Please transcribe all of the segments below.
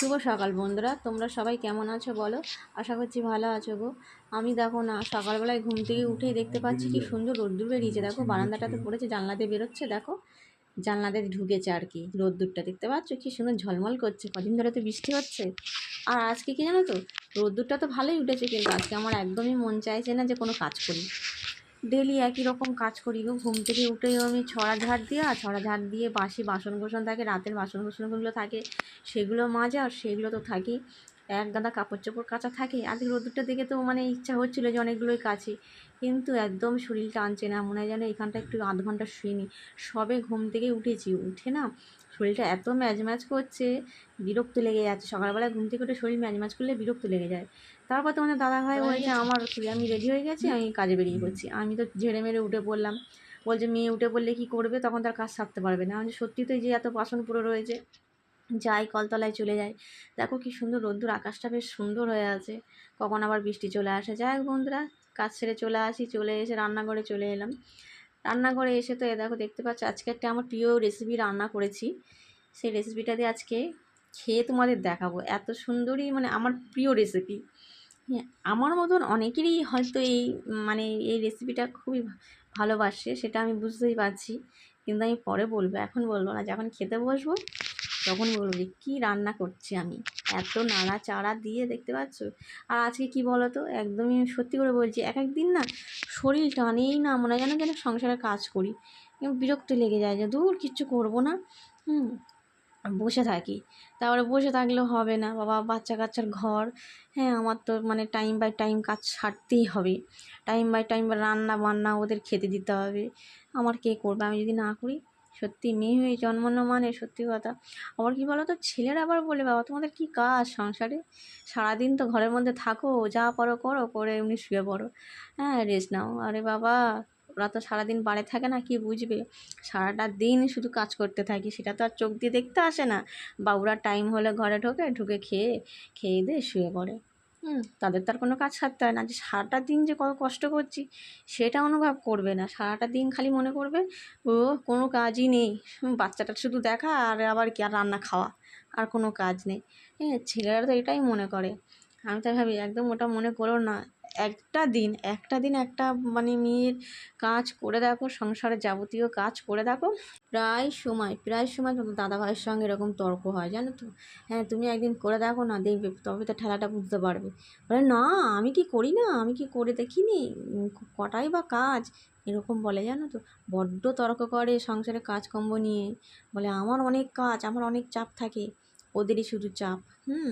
শুভ সকাল বন্ধুরা। তোমরা সবাই কেমন আছো বলো? আশা করছি ভালো আছো গো। আমি দেখো না, সকালবেলায় ঘুম থেকে উঠেই দেখতে পাচ্ছি কি সুন্দর রোদ্দুর বেরিয়েছে। দেখো বারান্দাটাতে পড়েছে, জানলাতে বেরোচ্ছে, দেখো। জানলাতে ঢুকেছে আর কি, রোদ্দুরটা। দেখতে পাচ্ছ কি সুন্দর ঝলমল করছে, কদিন ধরে তো বৃষ্টি হচ্ছে। আর আজকে কি জানো তো, রোদ্দুরটা তো ভালোই উঠেছে, কিন্তু আজকে আমার একদমই মন চাইছে না যে কোনো কাজ করি। ডেলি একই রকম কাজ করি গো। ঘুম থেকে উঠেই আমি ছড়া ঝাড় দিয়ে আর ছড়া ঝাড় দিয়ে বাসি বাসন কোসন থাকে, রাতের বাসন কোসনগুলো থাকে, সেগুলো মাজা, আর সেগুলো তো থাকেই। এক গাদা কাপড় চোপড় কাচা থাকে। আজকে রোদ্দুরটা দেখে তো মানে ইচ্ছা হচ্ছিল যে অনেকগুলোই কাছি কিন্তু একদম শরীরটা আনছে না মনে হয় যেন এখানটা একটু আধ ঘণ্টা শুইনি সবে ঘুম থেকে উঠেছি উঠে না শরীরটা এত ম্যাজ ম্যাজ করছে বিরক্ত লেগে যাচ্ছে। সকালবেলায় ঘুম থেকে উঠে শরীর ম্যাজ ম্যাজ করলে বিরক্ত লেগে যায়। তারপর তোমাদের দাদা ভাই বলছে আমার আমি রেডি হয়ে গেছি আমি কাজে বেরিয়ে পড়ছি। আমি তো ঝেড়ে মেরে উঠে পড়লাম। বলছে মেয়ে উঠে পড়লে কী করবে? তখন তার কাজ সারতে পারবে না। আমি সত্যি তো এই যে এত বাসন পুরো রয়েছে যাই কলতলায় চলে যায় দেখো কি সুন্দর রোদ্দুর আকাশটা বেশ সুন্দর হয়ে আছে। কখন আবার বৃষ্টি চলে আসে? যাই হোক বন্ধুরা কাজ ছেড়ে চলে আসি, চলে এসে রান্নাঘরে চলে এলাম। রান্নাঘরে এসে তো এ দেখো দেখতে পাচ্ছ, আজকে একটা আমার প্রিয় রেসিপি রান্না করেছি। সেই রেসিপিটা দিয়ে আজকে খেয়ে তোমাদের দেখাবো। এত সুন্দরই মানে আমার প্রিয় রেসিপি হ্যাঁ আমার মতন অনেকেরই হয়তো এই মানে এই রেসিপিটা খুবই ভালোবাসে, সেটা আমি বুঝতেই পারছি। কিন্তু আমি পরে বলব, এখন বলব না, যখন খেতে বসবো তখন বলব যে কী রান্না করছি আমি? এত নাড়া চাড়া দিয়ে দেখতে পাচ্ছ? আর আজকে কি বলো তো একদমই সত্যি করে বলছি, এক এক দিন না শরীর টানেই না মনে যেন যেন সংসারে কাজ করি। বিরক্ত লেগে যায় যে, দূর, কিচ্ছু করব না। হুম, বসে থাকি। তারপরে বসে থাকলেও হবে না। বাবা, বাচ্চা কাচ্চার ঘর হ্যাঁ আমার তো মানে টাইম বাই টাইম কাজ ছাড়তেই হবে। টাইম বাই টাইম রান্না বান্না ওদের খেতে দিতে হবে। আমার কে করবে? আমি যদি না করি সত্যি মেয়ে হয়ে জন্মানো মানে সত্যি কথা। আবার কি বলো তো ছেলেরা আবার বলে, বাবা, তোমাদের কি কাজ সংসারে? সারাদিন তো ঘরের মধ্যে থাকো, যা পারো করো, করে এমনি শুয়ে পড়ো। হ্যাঁ রেস্ট নাও। আরে বাবা, ওরা তো সারাদিন বাড়ি থাকে না, কি বুঝবে? সারাটা দিন শুধু কাজ করতে থাকি, সেটা তো আর চোখ দিয়ে দেখতে আসে না। বাবুরা টাইম হলে ঘরে ঢোকে, ঢুকে খেয়ে খেয়ে দিয়ে শুয়ে পড়ে। হুম, তাদের তার কোনো কাজ ছাড়তে হয় না। যে সারাটা দিন যে কত কষ্ট করছি, সেটা অনুভব করবে না। সারাটা দিন খালি মনে করবে ও কোনো কাজই নেই। বাচ্চাটা শুধু দেখা আর আবার কি, আর রান্না খাওয়া। আর কোনো কাজ নেই। হ্যাঁ ছেলেরা তো এটাই মনে করে। আমি তাই ভাবি, একদম ওটা মনে করো না। একটা দিন একটা দিন একটা মানে মেয়ের কাজ করে দেখো, সংসারের যাবতীয় কাজ করে দেখো। প্রায় সময় প্রায় সময় তোমার দাদা ভাইয়ের সঙ্গে এরকম তর্ক হয়, জানো তো? হ্যাঁ তুমি একদিন করে দেখো না, দেখবে, তবে তো ঠেলাটা বুঝতে পারবে। বলে, না, আমি কি করি না? আমি কি করে দেখিনি? কটাই বা কাজ? এরকম বলে, জানো তো? বড্ড তর্ক করে সংসারে কাজকর্ম নিয়ে। বলে, আমার অনেক কাজ, আমার অনেক চাপ থাকে। ওদেরই শুধু চাপ। হুম?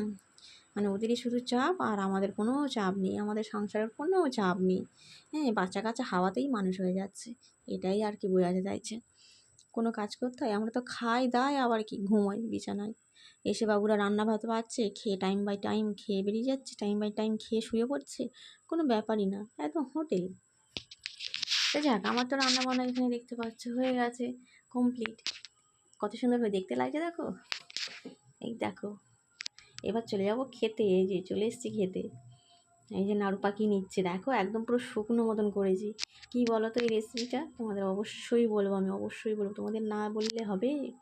মানে ওদেরই শুধু চাপ আর আমাদের কোনো চাপ নেই, আমাদের সংসারের কোনো চাপ নেই। হ্যাঁ বাচ্চা কাচ্চা হাওয়াতেই মানুষ হয়ে যাচ্ছে, এটাই আর কি বোঝাতে চাইছে। কোনো কাজ করতে হয়, আমরা তো খাই, দাই, আবার কি ঘুমোই বিছানায়। এসে বাবুরা রান্না ভাত পাচ্ছে খেয়ে টাইম বাই টাইম খেয়ে বেরিয়ে যাচ্ছে টাইম বাই টাইম খেয়ে শুয়ে পড়ছে, কোনো ব্যাপারই না, একদম হোটেল। তো যাক, আমার তো রান্না বান্না এখানে দেখতে পাচ্ছ, হয়ে গেছে কমপ্লিট কত সুন্দর করে দেখতে লাগছে, দেখো? এই দেখো। এবার চলে যাব খেতে, এই যে চলে এসেছি খেতে। এই যে নাড়ু পাখি নিচ্ছে, দেখো একদম পুরো শুকনো মতন করেছি। কি বলো তো এই রেসিপিটা তোমাদের অবশ্যই বলব, আমি অবশ্যই বলব। তোমাদের না বললে হবে?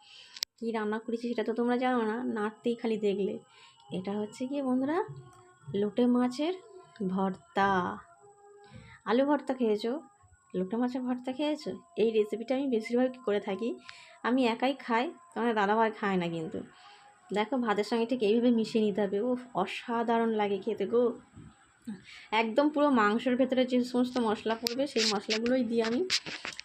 কী রান্না করেছি সেটা তো তোমরা জানো না, নাড়তেই খালি দেখলে। এটা হচ্ছে কি বন্ধুরা? লোটে মাছের ভর্তা। আলু ভর্তা খেয়েছো? লোটে মাছের ভর্তা খেয়েছো? এই রেসিপিটা আমি বেশিরভাগ করে থাকি। আমি একাই খাই তোমার দাদাভাই খায় না কিন্তু। দেখো ভাতের সঙ্গে ঠিক এইভাবে মিশিয়ে নিতে হবে। ও অসাধারণ লাগে খেতে গো। একদম পুরো মাংসের ভেতরে যে সমস্ত মশলা পড়বে, সেই মশলাগুলোই দিয়ে আমি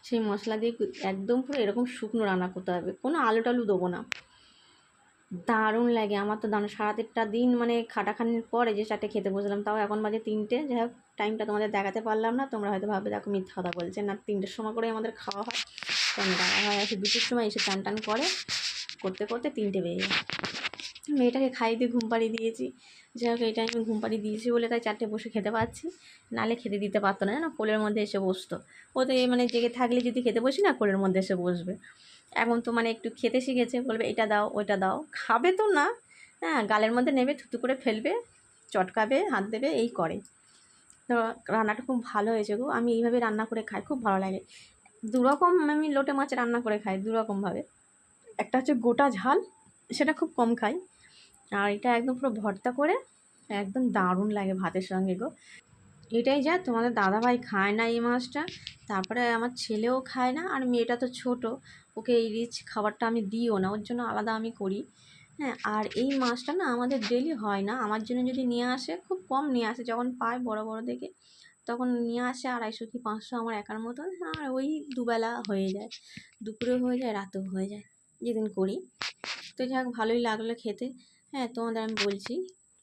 সেই মশলা দিয়ে একদম পুরো এরকম শুকনো রান্না করতে হবে। কোনো আলু টালু দেবো না। দারুণ লাগে। আমার তো দারুণ। দেড়টা দিন মানে খাটাখানির পরে যে চারটে খেতে বসলাম, তাও এখন বাজে তিনটে। যাই হোক টাইমটা তোমাদের দেখাতে পারলাম না। তোমরা হয়তো ভাবে দেখো মিথ্যা কথা বলছে। না, তিনটের সময় করে আমাদের খাওয়া হয়। কারণ দাদা ভাই আসে দুটোর সময় এসে টান টান করে, করতে করতে তিনটে বেজে যায়। মেয়েটাকে খাইয়ে দিয়ে ঘুম পাড়িয়ে দিয়েছি। যাই হোক, এই টাইমে ঘুম পাড়িয়ে দিয়েছি বলে তাই চারটে বসে খেতে পাচ্ছি নালে খেতে দিতে পারতো না, জানো? কোলের মধ্যে এসে বসতো। ও ওতে মানে জেগে থাকলে যদি খেতে বসি না, কোলের মধ্যে এসে বসবে। এখন তো মানে একটু খেতে শিখেছে, বলবে এটা দাও, ওইটা দাও। খাবে তো না হ্যাঁ গালের মধ্যে নেবে, থুতু করে ফেলবে, চটকাবে, হাত দেবে, এই করে। তো রান্নাটা খুব ভালো হয়েছে গো। আমি এইভাবে রান্না করে খাই, খুব ভালো লাগে। দুরকম আমি লোটে মাছ রান্না করে খাই, দুরকমভাবে। একটা হচ্ছে গোটা ঝাল, সেটা খুব কম খাই। আর এটা একদম পুরো ভর্তা করে একদম দারুণ লাগে ভাতের সঙ্গে গো। এটাই যা, তোমাদের দাদাভাই খায় না এই মাছটা, তারপরে আমার ছেলেও খায় না আর মেয়েটা তো ছোট, ওকে এই রিচ খাবারটা আমি দিও না, ওর জন্য আলাদা আমি করি। হ্যাঁ আর এই মাছটা না আমাদের ডেলি হয় না, আমার জন্য যদি নিয়ে আসে, খুব কম নিয়ে আসে, যখন পায় বড় বড় দেখে, তখন নিয়ে আসে আড়াইশো কি পাঁচশো আমার একার মতন, আর ওই দুবেলা হয়ে যায়, দুপুরেও হয়ে যায়, রাতেও হয়ে যায়, যেদিন করি। তো যাক, ভালোই লাগল খেতে। হ্যাঁ তোমাদের আমি বলছি,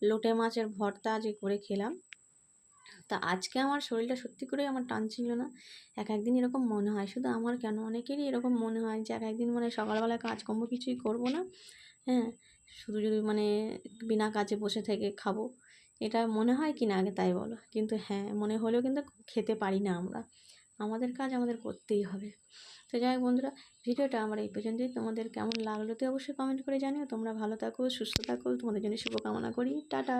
লোটে মাছের ভর্তা যে করে খেলাম। তা আজকে আমার শরীরটা সত্যি করেই আমার টানছিল না। এক একদিন এরকম মনে হয়, শুধু আমার কেন? অনেকেরই এরকম মনে হয় যে এক একদিন মানে সকালবেলা কাজকর্ম কিছুই করব না। হ্যাঁ শুধু যদি মানে বিনা কাজে বসে থেকে খাব। এটা মনে হয় কি না আগে তাই বলো। কিন্তু হ্যাঁ মনে হলেও কিন্তু খেতে পারি না আমরা। আমাদের কাজ আমাদের করতেই হবে। তো যাই হোক বন্ধুরা, ভিডিওটা আমার এই পর্যন্তই। তোমাদের কেমন লাগল তো অবশ্যই কমেন্ট করে জানিও। তোমরা ভালো থাকো, সুস্থ থাকো। তোমাদের জন্য শুভকামনা করি। টাটা!